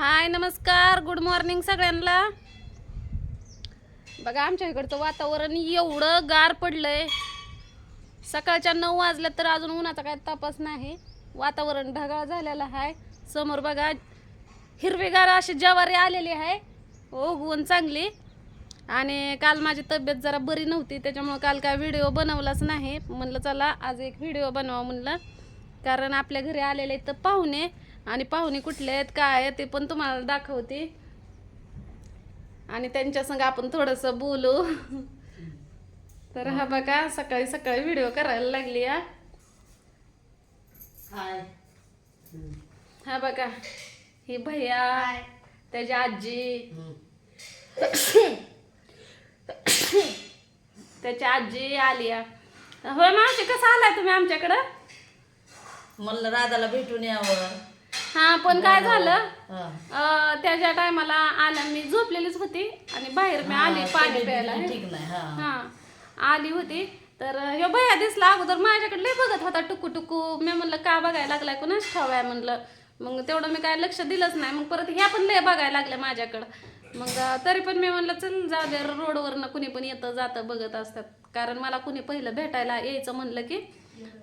हाय नमस्कार. Good morning सगळ्यांना. बघा आमच्या इकडचं वातावरण एवढं गार पडलंय. सकाळच्या नऊ वाजल्या तर अजून उन्हाचा काय तपास नाही. वातावरण ढगाळ झालेलं आहे. समोर बघा हिरवीगार अशी ज्वारी आलेली आहे. हो, उगवून चांगली. आणि काल माझी तब्येत जरा बरी नव्हती त्याच्यामुळं काल काय व्हिडिओ बनवलाच नाही. म्हणलं चला आज एक व्हिडिओ बनवा म्हणलं. कारण आपल्या घरी आलेले तर पाहुणे. आणि पाहुणे कुठले आहेत काय आहेत ते पण तुम्हाला दाखवते. आणि त्यांच्या संग आपण थोडंसं बोलू. तर हा बघा सकाळी सकाळी व्हिडिओ करायला लागली या हा बघा ही भैया त्याची आजी त्याची आजी आलिया. होय मावशी कसं आलाय तुम्ही आमच्याकडं? म्हणलं राधाला भेटून यावं. हा पण काय झालं? हा. अं, त्याच्या टायमाला आल्या मी झोपलेलीच होती आणि बाहेर मी आली पाणी प्यायला. ठीक नाही हा. हा आली होती. तर ह्यो भैया दिसला अगोदर माझ्याकडे लय बघत होता टुकू टुकू. मी म्हणलं का बघायला लागलाय कोणाच ठावाय म्हणलं. मग तेवढं मी काय लक्ष दिलंच नाही. मग परत ह्या पण लय बघायला लागल्या माझ्याकडं. मग अं, तरी पण मी म्हणलं चल जाऊ दे रोडवरनं कुणी पण येतं जातं बघत असतात. कारण मला कुणी पहिलं भेटायला यायचं म्हणलं की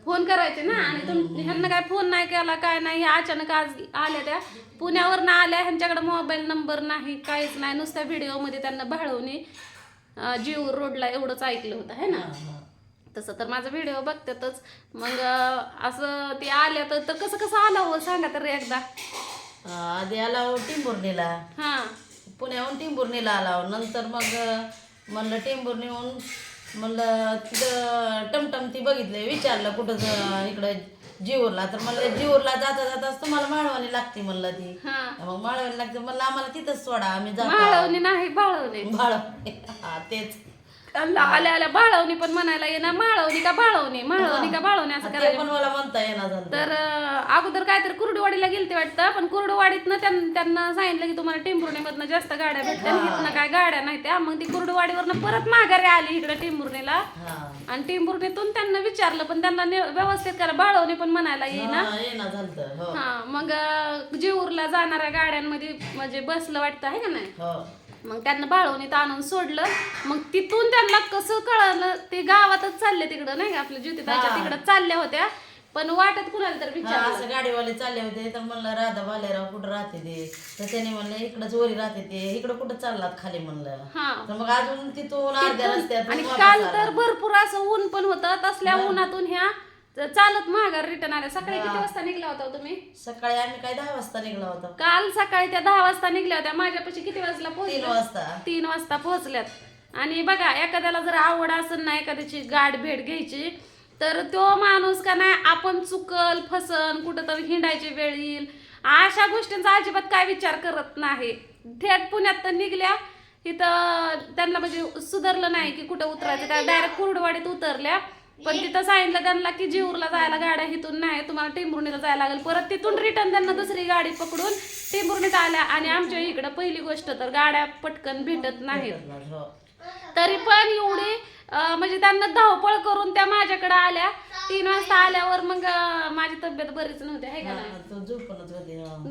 फोन करायचे ना आणि तुम ह्यांना काय फोन नाही केला काय नाही ह्या अचानक आज आल्या त्या. पुण्यावरनं आल्या ह्यांच्याकडे मोबाईल नंबर नाही काहीच नाही. नुसत्या व्हिडिओमध्ये त्यांना भाळवणी जीव रोडला एवढंच ऐकलं होतं है ना. तसं तर माझा व्हिडिओ बघतातच. मग असं ते आल्या तर कसं कसं आलं हो? सांगा तर एकदा. आधी आला हो टिंबुर्णीला हां. पुण्याहून टिंबुर्णीला आला हो. नंतर मग म्हणलं टिंबुर्णीहून म्हणलं तिथं टमटम ती बघितले विचारलं कुठं इकडं जीवरला. तर म्हणलं जीवरला जाता जाताच तुम्हाला माळवानी लागते म्हणलं ती. हां. मग माळवानी लागते म्हणलं आम्हाला तिथंच सोडा आम्ही जातो. बाळवणी नाही बाळवणी. माळवणी हा तेच. आल्या आल्या आल्या बाळवणी पण म्हणायला येणार माळवणी का बाळवणी माळवणी का बाळवणी असं ते करायला मला म्हणता येणार झालं. तर अं, अगोदर काहीतरी कुर्डवाडीला गेलते वाटतं पण कुर्डवाडीतनं त्यां- त्यांना सांगितलं की तुम्हाला टेंभुर्णीमधनं जास्त गाड्या भेटल्या इथनं काय गाड्या नाही त्या. मग ती कुर्डवाडीवरनं परत माघारी आली इकडे टेंभुर्णीला. हा. आणि टेंभुर्णीतून त्यांना विचारलं पण त्यांना ने- व्यवस्थित करा बाळवणी पण म्हणायला येईना. हा, येणार झालं हो. हा मग अं, जेऊरला जाणाऱ्या गाड्यांमध्ये म्हणजे बसलं वाटतं आहे का नाही? हो. मग त्यांना बाळवणीत आणून सोडलं. मग तिथून त्यांना कसं कळालं ते गावातच चालले तिकडं नाही का? आपल्या ज्योतिताईच्या हा. तिकडं चालल्या होत्या. पण वाटत कुणाला तर हा, विचार असं गाडीवाले चालले होते तर म्हणलं राधा भालेराव कुठं राहते ते? तर त्याने म्हणलं इकडंच वरी राहते ते इकडं कुठं चाललात खाली? म्हणलं. हा. तर मग अजून तिथून अर्ध्या रस्त्यात आणि वापस काल आला. तर भरपूर असं ऊन पण होतं तसल्या उन्हातून ह्या चालत महागार रिटर्न आल्या. सकाळी किती वाजता निघला होता हो तुम्ही? सकाळी आम्ही काय दहा वाजता निघला होता. काल सकाळी त्या दहा वाजता निघल्या होत्या. माझ्यापाशी किती वाजला तीन पोहोचल्या वाजता. तीन वाजता पोहोचल्यात. आणि बघा एखाद्याला जर आवड असेल ना एखाद्याची गाठ भेट घ्यायची तर तो माणूस का नाही आपण चुकल फसन कुठं तरी हिंडायची वेळ येईल. अशा गोष्टींचा अजिबात काय विचार करत नाही. थेट पुण्यात तर निघल्या. इथं त्यांना म्हणजे सुधारलं नाही की कुठं उतरायचं. त्या डायरेक्ट कुर्डवाडीत उतरल्या. पण तिथं सांगितलं त्यांना की जीवरला जायला गाड्या इथून नाही तुम्हाला टेंभुर्णीला जायला लागेल. परत तिथून रिटर्न त्यांना दुसरी गाडी पकडून टेंभुर्णीत आल्या आणि आमच्या इकडं पहिली गोष्ट तर गाड्या पटकन भेटत नाहीत. हो. तरी पण एवढी म्हणजे त्यांना धावपळ करून त्या माझ्याकडे आल्या. तीन वाजता आल्यावर मग माझी तब्येत बरीच नव्हती आहे का नाही?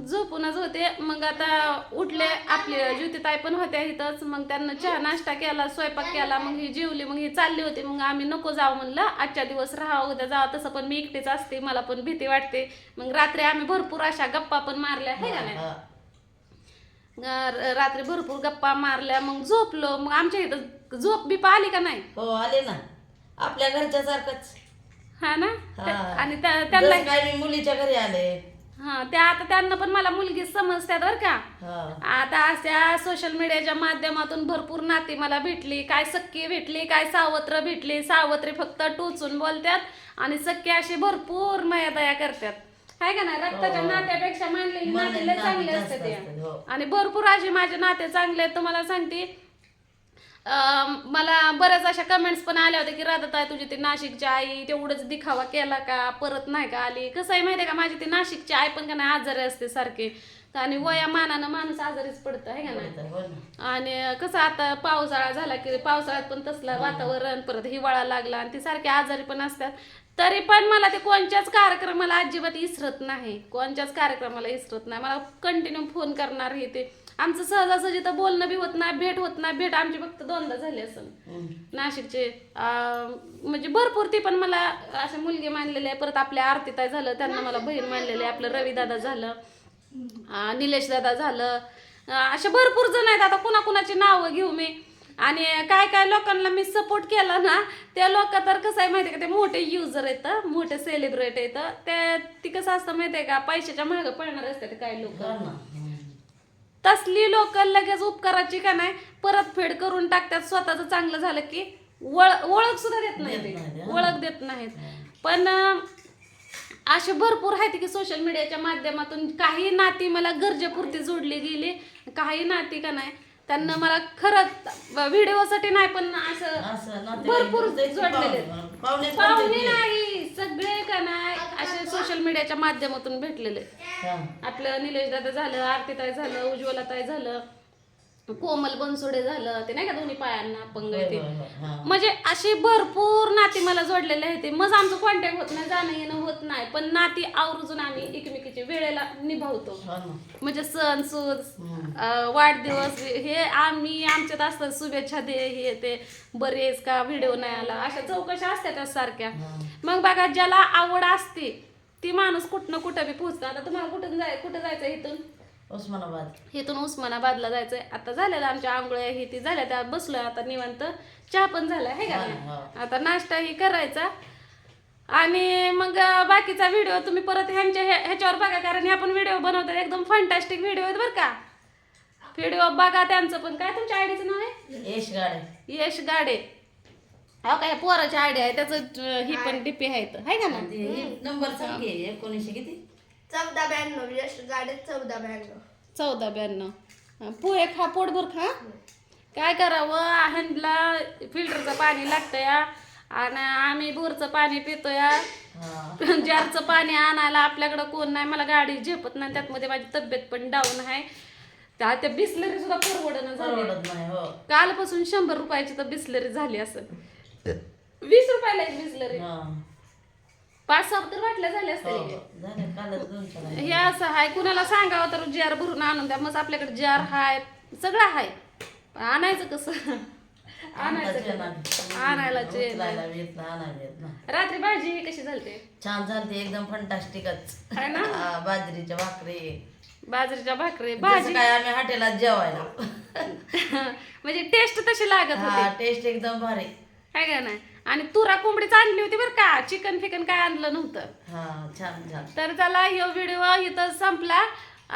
झोपूनच होते. हो. मग आता उठले आपले ज्योतिताई पण होत्या इथंच. मग त्यांना चहा नाश्ता केला स्वयंपाक केला मग ही जेवली मग ही चालली होती. मग आम्ही नको जाऊ म्हणलं. आजच्या दिवस राहा उद्या जावं तसं पण मी एकटीच असते. मला पण भीती वाटते. मग रात्री आम्ही भरपूर अशा गप्पा पण मारल्या. आहे का नाही? हा. रात्री भरपूर गप्पा मारल्या. मग झोपलो. मग आमच्या इथं झोप बिप आली का नाही? हो आले ना. आपल्या घरच्या सारखंच हा ना? हा. आणि त्या- त्यांना मुलीच्या घरी आले. हा त्या आता त्यांना पण मला मुलगी समजतात बरं का. हा. आता अशा सोशल मीडियाच्या माध्यमातून भरपूर नाती मला भेटली. काय सख्खी भेटली काय सावत्र भेटली. सावत्री फक्त टोचून बोलतात आणि सख्खी अशी भरपूर माया दया करतात हाय का नाही? रक्ताच्या नात्यापेक्षा मानलेली नाते लय नाते चांगले जास्त असतात ते. असतात, हो. आणि भरपूर असे माझे नाते चांगले आहेत तुम्हाला सांगते. मला बऱ्याच अशा कमेंट्स पण आल्या होत्या की राधा तुझी ती नाशिकची आई तेवढंच दिखावा केला का? परत नाही का आली? कसं आहे माहितीये का माझी ती नाशिकची आई पण का नाही आजारी असते सारखी. आणि वया मानानं माणूस आजारीच पडतं आहे का नाही? हो आणि कसं आता पावसाळा झाला की पावसाळ्यात पण तसलं वातावरण परत हिवाळा लागला आणि ती सारखी आजारी पण असतात. तरी पण मला ते कोणत्याच कार्यक्रमाला अजिबात इसरत नाही. कोणत्याच कार्यक्रमाला इसरत नाही. मला कंटिन्यू फोन करणार हे ते आमचं सहजासहजी तर बोलणं बी होत नाही भेट होत नाही. भेट आमची फक्त दोनदा झाली असेल. नाशिकचे अं, म्हणजे भरपूर ती पण मला असे मुलगी मानलेले आहे परत आपल्या आरतीताई झालं त्यांना मला बहीण मानलेले आहे. आपलं रवी दादा झालं. अं, निलेश दादा झालं. अं, असे भरपूर जण आहेत. आता कुणाकुणाची नावं घेऊ मी. आणि काय काय लोकांना मी सपोर्ट केला ना त्या लोक तर कसं आहे माहिती आहे का ते मोठे युजर आहेत मोठे सेलिब्रेट आहेत ते ती कसं असतं माहिती आहे का पैशाच्या मागं पळणार असतात काही लोक. तसली लोक लगेच उपकाराची का नाही परतफेड करून टाकतात. स्वतःच चांगलं झालं की वळ ओळख सुद्धा देत नाही ते. ओळख देत नाहीत. पण असे भरपूर आहेत की सोशल मीडियाच्या माध्यमातून काही नाती मला गरजेपुरती जोडली गेली काही नाती का नाही त्यांना मला खरंच व्हिडिओसाठी नाही पण असं भरपूर जोडलेले. पाहुणे-. नाही सगळे का नाही असे सोशल मीडियाच्या माध्यमातून भेटलेले. आपलं निलेश दादा झालं आरतीताई झालं उज्ज्वलाताई झालं कोमल बनसोडे झालं ते नाही का दोन्ही पायांना अपंग आहे ते होय, होय, होय. हा. म्हणजे अशी भरपूर नाती मला जोडलेले आहेत मग आमचं कॉन्टॅक्ट होत नाही जाणं येणं होत नाही पण नाती आवर्जून आम्ही एकमेकीची वेळेला निभावतो. म्हणजे सण. अं, वाढदिवस हे आम्ही आमच्यात असतात शुभेच्छा दे हे ते बरेच का व्हिडिओ नाही आला अशा चौकशा असतात सारख्या. मग बघा ज्याला आवड असते ती माणूस कुठनं कुठं बी पोहोचतं आता तुम्हाला कुठं जाय कुठं जायचं इथून उस्मानाबाद. इथून उस्मानाबादला जायचंय. आता झालेलं आमच्या आंघोळ्या ही ती झाल्या त्या बसलोय आता निवांत. चहा पण झाला आहे का नाही? आता नाश्ता ही करायचा. आणि मग बाकीचा व्हिडिओ तुम्ही परत ह्यांच्या ह्या- ह्याच्यावर बघा कारण हे आपण व्हिडिओ बनवतात. एकदम फंटास्टिक व्हिडिओ आहेत बरं का. व्हिडिओ बघा त्यांचं पण. काय तुमच्या आयडीचं नाव आहे? यश गाडे. यश गाडे. हो काय पोराची आयडिया आहे. त्याचं अं, ही पण डीपी आहे इथं. आहे का ना नंबर सांग एकोणीसशे किती? चौदा ब्याण्णव यश गाडे चौदा ब्याण्णव. चौदा ब्याण्णव. पोहे खा पोटभर खा काय करावं ह्यांना फिल्टरचं पाणी लागतं या. आणि आम्ही बोरचं पाणी पितो या. हा. जारचं पाणी आणायला आपल्याकडं कोण नाही मला गाडी झेपत नाही त्यातमध्ये माझी तब्येत पण डाऊन आहे. त्या त्या बिस्लरी सुद्धा परवडणं झाली. हो. कालपासून शंभर रुपयाची तर बिस्लरी झाली असं. वीस रुपयाला एक बिस्लरी. हा. पाच सहा तर वाटल्या झाल्या हो, असतील हो. झाले आहे. हे असं आहे कुणाला सांगावं तर जार भरून आणून द्या. मग आपल्याकडे जार हाय सगळं हाय. आणायचं कसं? आणायचं आणायला रात्री भाजी कशी झालते? छान झालते एकदम फंटास्टिकच आहे ना? बाजरीच्या भाकरी. बाजरीच्या भाकरी भाजी. काय आम्ही हॉटेलात जेवायला. म्हणजे टेस्ट तशी लागत हा टेस्ट एकदम भारी. काय का नाही? आणि तुरा कोंबडीच आणली होती बरं का. चिकन फिकन काय आणलं नव्हतं. हा छान छान. तर चला ह्यो व्हिडिओ इथं संपला.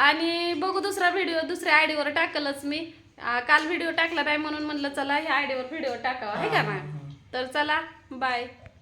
आणि बघू दुसरा व्हिडिओ दुसऱ्या आयडीवर टाकलच मी. काल व्हिडिओ टाकला नाही म्हणून म्हणलं चला ह्या आयडीवर व्हिडिओ टाकावा आहे का ना तर चला बाय